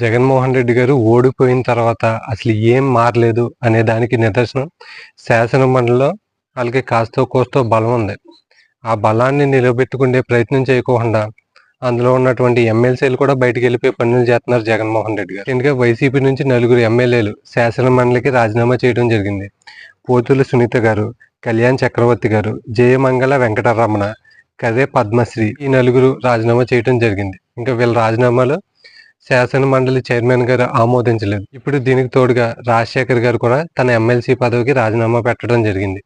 జగన్మోహన్ రెడ్డి గారు ఓడిపోయిన తర్వాత అసలు ఏం మారలేదు అనే దానికి నిదర్శనం శాసన మండలిలో వాళ్ళకి కాస్తో కోస్తో బలం ఉంది. ఆ బలాన్ని నిలబెట్టుకునే ప్రయత్నం చేయకుండా అందులో ఉన్నటువంటి ఎమ్మెల్సీలు కూడా బయటకు వెళ్ళిపోయి పనులు చేస్తున్నారు జగన్మోహన్ రెడ్డి గారు. ఎందుకంటే వైసీపీ నుంచి నలుగురు ఎమ్మెల్యేలు శాసన మండలికి రాజీనామా చేయడం జరిగింది. పోతుల సునీత గారు కళ్యాణ్ చక్రవర్తి గారు జయమంగళ వెంకటరమణ కదే పద్మశ్రీ ఈ నలుగురు రాజీనామా చేయడం జరిగింది. ఇంకా వీళ్ళ రాజీనామాలు శాసన మండలి చైర్మన్ గారు ఆమోదించలేదు. ఇప్పుడు దీనికి తోడుగా రాజశేఖర్ గారు కూడా తన ఎమ్మెల్సీ పదవికి రాజీనామా పెట్టడం జరిగింది.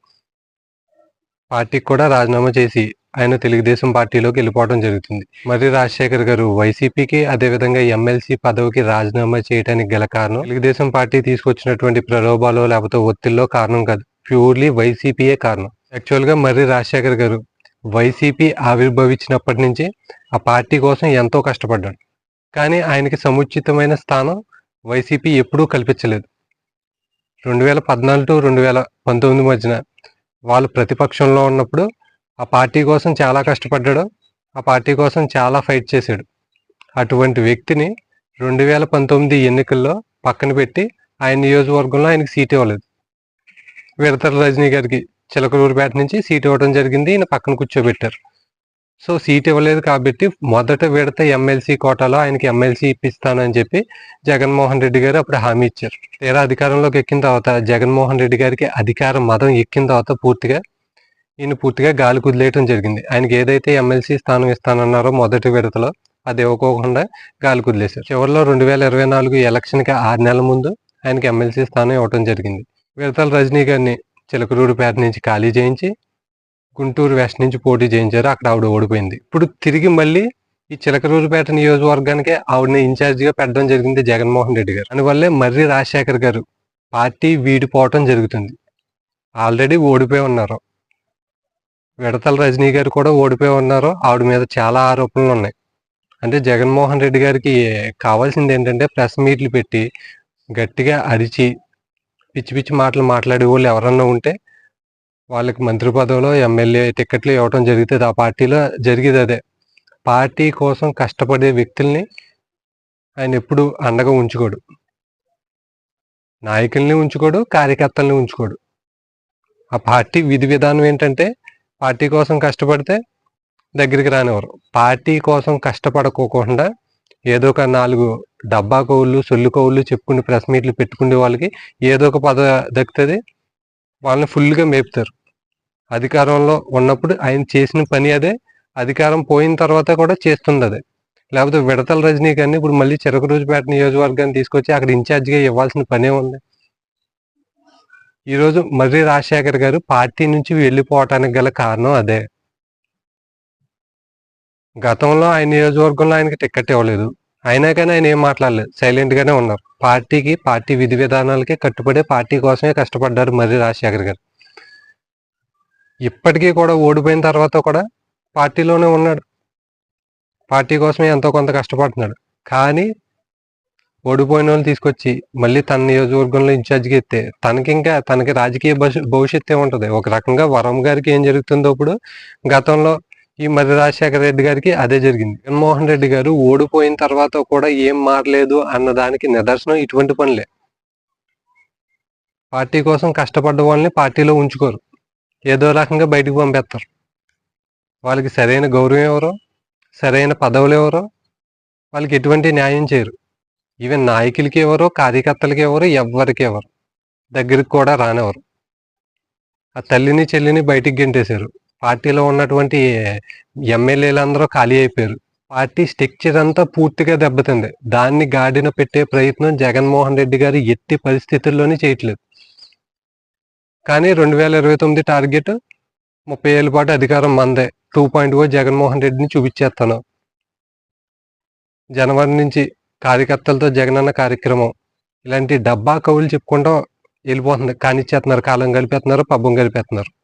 పార్టీకి కూడా రాజీనామా చేసి ఆయన తెలుగుదేశం పార్టీలోకి వెళ్ళిపోవడం జరుగుతుంది. మరి రాజశేఖర్ గారు వైసీపీకి అదేవిధంగా ఎమ్మెల్సీ పదవికి రాజీనామా చేయడానికి గల కారణం తెలుగుదేశం పార్టీ తీసుకొచ్చినటువంటి ప్రలోభాలు లేకపోతే ఒత్తిడిలో కారణం కాదు. ప్యూర్లీ వైసీపీయే కారణం. యాక్చువల్గా మర్రి రాజశేఖర్ గారు వైసీపీ ఆవిర్భవించినప్పటి నుంచి ఆ పార్టీ కోసం ఎంతో కష్టపడ్డాడు. కానీ ఆయనకి సముచితమైన స్థానం వైసీపీ ఎప్పుడూ కల్పించలేదు. రెండు వేల పద్నాలుగు టు రెండు వేల పంతొమ్మిది మధ్యన వాళ్ళు ప్రతిపక్షంలో ఉన్నప్పుడు ఆ పార్టీ కోసం చాలా కష్టపడ్డాడు ఆ పార్టీ కోసం చాలా ఫైట్ చేశాడు. అటువంటి వ్యక్తిని రెండు వేల పంతొమ్మిది ఎన్నికల్లో పక్కన పెట్టి ఆయన నియోజకవర్గంలో ఆయనకి సీట్ ఇవ్వలేదు. విడతల రజనీ గారికి చిలకలూరుపేట నుంచి సీట్ ఇవ్వడం జరిగింది ఈయన పక్కన కూర్చోబెట్టారు. సో సీట్ ఇవ్వలేదు కాబట్టి మొదట విడత ఎమ్మెల్సీ కోటాలో ఆయనకి ఎమ్మెల్సీ ఇప్పిస్తానని చెప్పి జగన్మోహన్ రెడ్డి గారు అప్పుడు హామీ ఇచ్చారు. తీరా అధికారంలోకి ఎక్కిన తర్వాత జగన్మోహన్ రెడ్డి గారికి అధికారం మదం ఎక్కిన తర్వాత పూర్తిగా ఈయన పూర్తిగా గాలి కుదిలేయటం జరిగింది. ఆయనకి ఏదైతే ఎమ్మెల్సీ స్థానం ఇస్తానన్నారో మొదటి విడతలో అది ఇవ్వకోకుండా గాలి కుదిలేశారు. చివరిలో రెండు వేల ఇరవై నాలుగు ఎలక్షన్కి ఆరు నెలల ముందు ఆయనకి ఎమ్మెల్సీ స్థానం ఇవ్వటం జరిగింది. విడతల రజనీ గారిని చిలకలూరుపేట నుంచి ఖాళీ చేయించి గుంటూరు వెస్ట్ నుంచి పోటీ చేయించారు. అక్కడ ఆవిడ ఓడిపోయింది. ఇప్పుడు తిరిగి మళ్ళీ ఈ చిలకలూరుపేట నియోజకవర్గానికి ఆవిడని ఇన్ఛార్జిగా పెట్టడం జరిగింది జగన్మోహన్ రెడ్డి గారు. అందువల్లే మర్రి రాజశేఖర్ గారు పార్టీ వీడిపోవటం జరుగుతుంది. ఆల్రెడీ ఓడిపోయి ఉన్నారు. విడతల రజనీ గారు కూడా ఓడిపోయి ఉన్నారు. ఆవిడ మీద చాలా ఆరోపణలు ఉన్నాయి. అంటే జగన్మోహన్ రెడ్డి గారికి కావాల్సింది ఏంటంటే ప్రెస్ మీట్లు పెట్టి గట్టిగా అరిచి పిచ్చి పిచ్చి మాటలు మాట్లాడే వాళ్ళు ఎవరన్నా ఉంటే వాళ్ళకి మంత్రి పదవిలో ఎమ్మెల్యే టికెట్లు ఇవ్వడం జరిగితే ఆ పార్టీలో జరిగేది అదే. పార్టీ కోసం కష్టపడే వ్యక్తుల్ని ఆయన ఎప్పుడు అండగా ఉంచుకోడు. నాయకుల్ని ఉంచుకోడు కార్యకర్తల్ని ఉంచుకోడు. ఆ పార్టీ విధి విధానం ఏంటంటే పార్టీ కోసం కష్టపడితే దగ్గరికి రానివ్వరు. పార్టీ కోసం కష్టపడకోకుండా ఏదో ఒక నాలుగు డబ్బా కౌళ్ళు సొల్లు కౌళ్ళు చెప్పుకుని ప్రెస్ మీట్లు పెట్టుకునే వాళ్ళకి ఏదో ఒక పద దక్కుతుంది. వాళ్ళని ఫుల్గా మేపుతారు. అధికారంలో ఉన్నప్పుడు ఆయన చేసిన పని అదే అధికారం పోయిన తర్వాత కూడా చేస్తుంది అదే లేకపోతే విడతల రజనీ గారిని ఇప్పుడు మళ్ళీ చెరకు రోజుపేట నియోజకవర్గాన్ని తీసుకొచ్చి అక్కడ ఇన్ఛార్జిగా ఇవ్వాల్సిన పనే ఉంది. ఈరోజు మర్రి రాజశేఖర్ గారు పార్టీ నుంచి వెళ్ళిపోవటానికి గల కారణం అదే. గతంలో ఆయన నియోజకవర్గంలో ఆయనకి టికెట్ ఇవ్వలేదు. అయినా కానీ ఆయన ఏం మాట్లాడలేదు. సైలెంట్ గానే ఉన్నారు. పార్టీకి పార్టీ విధి విధానాలకి కట్టుబడే పార్టీ కోసమే కష్టపడ్డారు మర్రి రాజశేఖర్ గారు. ఇప్పటికీ కూడా ఓడిపోయిన తర్వాత కూడా పార్టీలోనే ఉన్నాడు. పార్టీ కోసమే ఎంతో కొంత కష్టపడుతున్నాడు. కానీ ఓడిపోయిన వాళ్ళు తీసుకొచ్చి మళ్ళీ తన నియోజకవర్గంలో ఇన్ఛార్జ్కి ఎత్తే తనకి ఇంకా తనకి రాజకీయ భవిష్యత్తు ఉంటుంది ఒక రకంగా వరం గారికి ఏం జరుగుతుందో ఇప్పుడు గతంలో ఈ మర్రి రాజశేఖర రెడ్డి గారికి అదే జరిగింది. జగన్మోహన్ రెడ్డి గారు ఓడిపోయిన తర్వాత కూడా ఏం మారలేదు అన్న దానికి నిదర్శనం ఇటువంటి పనులే. పార్టీ కోసం కష్టపడ్డ వాళ్ళని పార్టీలో ఉంచుకోరు. ఏదో రకంగా బయటకు పంపేస్తారు. వాళ్ళకి సరైన గౌరవం ఎవరో? సరైన పదవులు ఎవరో? వాళ్ళకి ఎటువంటి న్యాయం చేయరు. ఈవెన్ నాయకులకి ఎవరో? కార్యకర్తలకి ఎవరో? ఎవ్వరికి ఎవరు? దగ్గరికి కూడా రానివ్వరు. ఆ తల్లిని చెల్లిని బయటికి గెంటేశారు. పార్టీలో ఉన్నటువంటి ఎమ్మెల్యేలందరూ ఖాళీ అయిపోయారు. పార్టీ స్ట్రక్చర్ అంతా పూర్తిగా దెబ్బతింది. దాన్ని గాడిన పెట్టే ప్రయత్నం జగన్మోహన్ రెడ్డి గారు ఎట్టి పరిస్థితుల్లోనే చేయట్లేదు. కానీ రెండు వేల ఇరవై తొమ్మిది టార్గెట్ ముప్పై ఏళ్ళ పాటు అధికారం మందే. టూ పాయింట్ ఓ జగన్మోహన్ రెడ్డిని చూపించేస్తాను. జనవరి నుంచి కార్యకర్తలతో జగనన్న కార్యక్రమం. ఇలాంటి డబ్బా కవులు చెప్పుకుంటూ వెళ్ళిపోతుంది కానిచ్చేస్తున్నారు కాలం గడిపేస్తున్నారు పబ్బం గడిపేస్తున్నారు.